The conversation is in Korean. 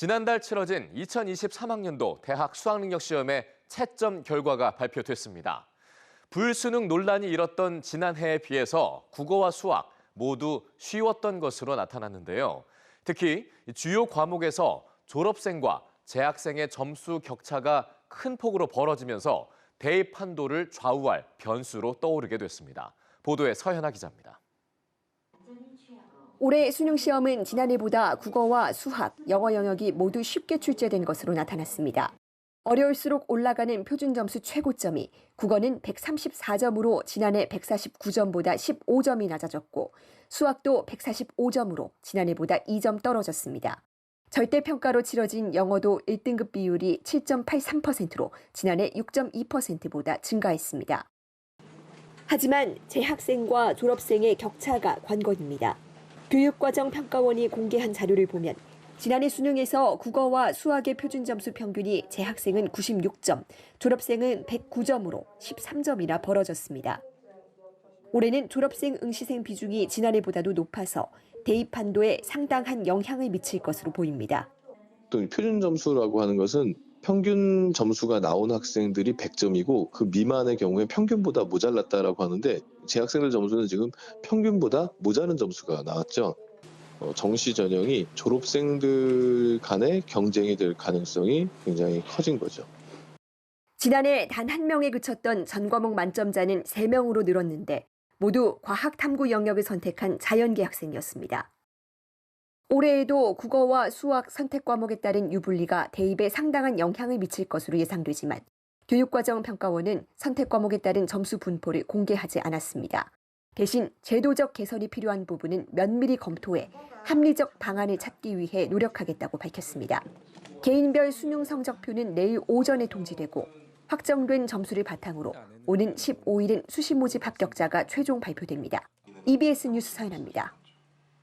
지난달 치러진 2023학년도 대학 수학능력 시험의 채점 결과가 발표됐습니다. 불수능 논란이 일었던 지난해에 비해서 국어와 수학 모두 쉬웠던 것으로 나타났는데요. 특히 주요 과목에서 졸업생과 재학생의 점수 격차가 큰 폭으로 벌어지면서 대입 한도를 좌우할 변수로 떠오르게 됐습니다. 보도에 서현아 기자입니다. 올해 수능 시험은 지난해보다 국어와 수학, 영어 영역이 모두 쉽게 출제된 것으로 나타났습니다. 어려울수록 올라가는 표준 점수 최고점이 국어는 134점으로 지난해 149점보다 15점이 낮아졌고 수학도 145점으로 지난해보다 2점 떨어졌습니다. 절대평가로 치러진 영어도 1등급 비율이 7.83%로 지난해 6.2%보다 증가했습니다. 하지만 재학생과 졸업생의 격차가 관건입니다. 교육과정평가원이 공개한 자료를 보면 지난해 수능에서 국어와 수학의 표준 점수 평균이 재학생은 96점, 졸업생은 109점으로 13점이나 벌어졌습니다. 올해는 졸업생 응시생 비중이 지난해보다도 높아서 대입 한도에 상당한 영향을 미칠 것으로 보입니다. 또 표준 점수라고 하는 것은 평균 점수가 나온 학생들이 100점이고 그 미만의 경우에 평균보다 모자랐다라고 하는데 재학생들 점수는 지금 평균보다 모자른 점수가 나왔죠. 어, 정시 전형이 졸업생들 간의 경쟁이 될 가능성이 굉장히 커진 거죠. 지난해 단 한 명에 그쳤던 전 과목 만점자는 3명으로 늘었는데 모두 과학 탐구 영역을 선택한 자연계 학생이었습니다. 올해에도 국어와 수학 선택 과목에 따른 유불리가 대입에 상당한 영향을 미칠 것으로 예상되지만 교육과정 평가원은 선택 과목에 따른 점수 분포를 공개하지 않았습니다. 대신 제도적 개선이 필요한 부분은 면밀히 검토해 합리적 방안을 찾기 위해 노력하겠다고 밝혔습니다. 개인별 수능 성적표는 내일 오전에 통지되고 확정된 점수를 바탕으로 오는 15일은 수시 모집 합격자가 최종 발표됩니다. EBS 뉴스 서연합니다.